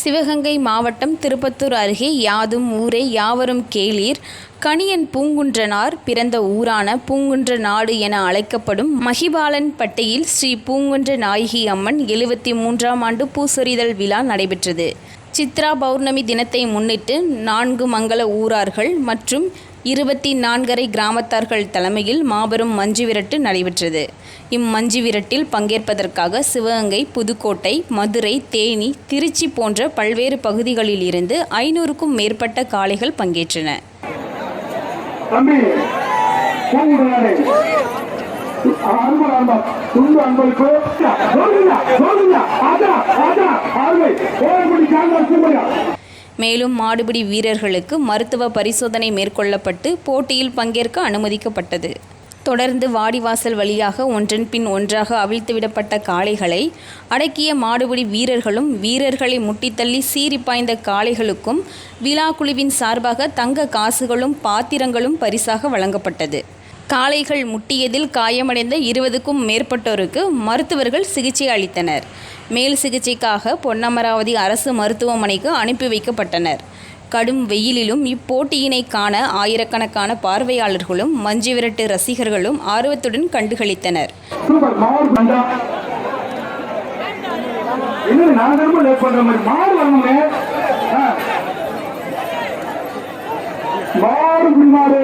சிவகங்கை மாவட்டம் திருப்பத்தூர் அருகே யாதும் ஊரே யாவரும் கேளீர். கணியன் பூங்குன்றனார் பிறந்த ஊரான பூங்குன்ற நாடு என அழைக்கப்படும் மகிபாலன் பட்டையில் ஸ்ரீ பூங்குன்ற நாயகி அம்மன் எழுபத்தி மூன்றாம் ஆண்டு பூசொரிதல் விழா நடைபெற்றது. சித்ரா பௌர்ணமி தினத்தை முன்னிட்டு நான்கு மங்கள ஊரார்கள் மற்றும் இருபத்தி நான்கரை கிராமத்தார்கள் தலைமையில் மாபெரும் மஞ்சு விரட்டு நடைபெற்றது. இம்மஞ்சு விரட்டில் பங்கேற்பதற்காக சிவகங்கை புதுக்கோட்டை மதுரை தேனி திருச்சி போன்ற பல்வேறு பகுதிகளில் இருந்து ஐநூறுக்கும் மேற்பட்ட காளைகள் பங்கேற்றன. அன்பு மேலும் மாடுபிடி வீரர்களுக்கு மருத்துவ பரிசோதனை மேற்கொள்ளப்பட்டு போட்டியில் பங்கேற்க அனுமதிக்கப்பட்டது. தொடர்ந்து வாடிவாசல் வழியாக ஒன்றன் பின் ஒன்றாக அவிழ்த்துவிடப்பட்ட காளைகளை அடக்கிய மாடுபிடி வீரர்களும் வீரர்களை முட்டித்தள்ளி சீறி பாய்ந்த காளைகளுக்கும் விழா குழுவின் சார்பாக தங்க காசுகளும் பாத்திரங்களும் பரிசாக வழங்கப்பட்டது. காளைகள் முட்டியதில் காயமடைந்த இருபதுக்கும் மேற்பட்டோருக்கு மருத்துவர்கள் சிகிச்சை அளித்தனர். மேல் சிகிச்சைக்காக பொன்னமராவதி அரசு மருத்துவமனைக்கு அனுப்பி வைக்கப்பட்டனர். கடும் வெயிலிலும் இப்போட்டியினை காண ஆயிரக்கணக்கான பார்வையாளர்களும் மஞ்சு விரட்டு ரசிகர்களும் ஆர்வத்துடன் கண்டுகளித்தனர். மாறு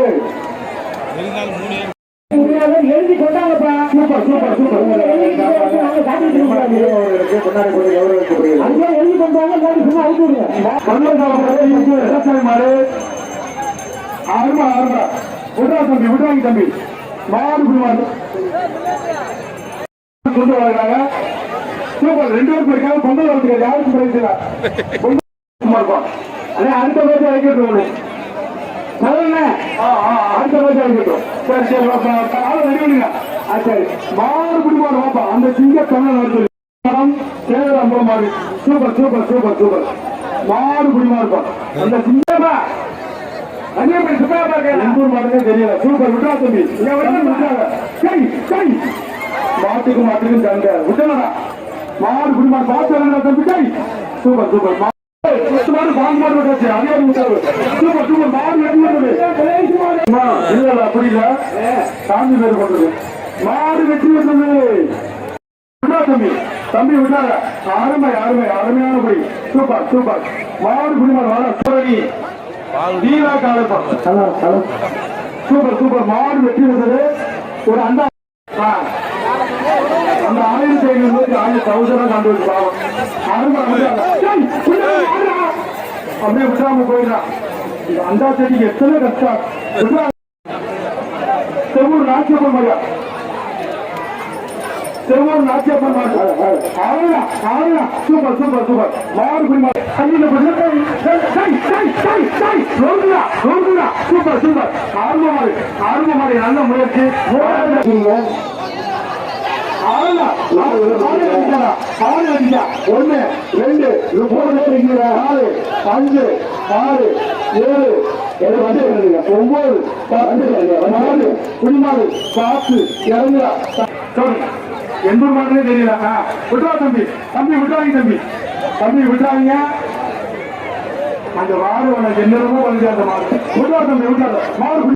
மாடு பண்டா எழுதி கொண்டாங்கப்பா சூப்பர் சூப்பர் சூப்பர் அங்கே எழுதி கொண்டாங்க மாடு சும்மா தம்பி தம்பி மாடு கொண்டு சூப்பர் ரெண்டு வரதுக்கு யாருக்கும் பிரைஸ் அடுத்த அடுத்த பேச்சு வைக்கட்டும் சரி சரி ஆளை ரெடி பண்ணுங்க சரி. மாடு பிடி மாடு வாப்பா. அந்த சிங்க தமிழ் மரம் சேகர் அம்பலம் மாடு சூப்பர் சூப்பர் சூப்பர் சூப்பர். மாடு பிடி மாடுப்பா அந்த சிங்கமா கன்னியாகுமரி சுத்தமா பாருங்க எங்கூர் மாடுனே தெரியல. சூப்பர் விட்டா தம்பி. கை கை மாட்டுக்கு மாட்டுக்கு சண்டை. விட்டலடா மாடு குடி மாடு பார்த்து தம்பி. கை சூப்பர் சூப்பர். விட்டாச்சு அதே ஒரு விட்டாரு. சூப்பர் சூப்பர் மாடு வெட்டி விட்டது அம்மா, இல்ல அப்படி இல்ல. சாமி பேர் கொண்டது. மாடு வெட்டி விட்டது விட்டா தம்பி. தம்பி விட்டாங்க அருமை அருமை அருமையான படி. Super super. மாடு குடி மாடு வாடா சூரணி வீரா காலப்பா சூப்பர் சூப்பர். மாடு வெட்டி விட்டது ஒரு அண்டா. அந்த ஆயிரத்தி ஐநூறு ஆயிரத்தி தௌசண்ட் கண்டு பாவம். அருமை அப்படியே விடாம போயிடலாம் இது அந்த செடிக்கு எத்தனை கஷ்டம்? செவ்வூர் நாச்சியப்பன் மரியா செவ்வூர் நாச்சியப்பன் மாடு ஆறுடா ஆறுடா சூப்பர் சூப்பர் சூப்பர். மாறு குடிமா மாடு சூப்பர் சூப்பர். ஆர்வ மாடு நல்ல முயற்சி. ஒண்ணு. மூணு அஞ்சு ஆறு ஏழு ஏழு ஒன்பது நாலு குடிமாடு காத்து இறங்குறா. எந்த மாதிரி தெரியல. ஆ, தம்பி. தம்பி விட்றாங்க தம்பி. தம்பி விட்றாங்க அந்த மாடு உனக்கு என்னென்னமோ வந்து அந்த மாடு. விட்றா தம்பி மாடு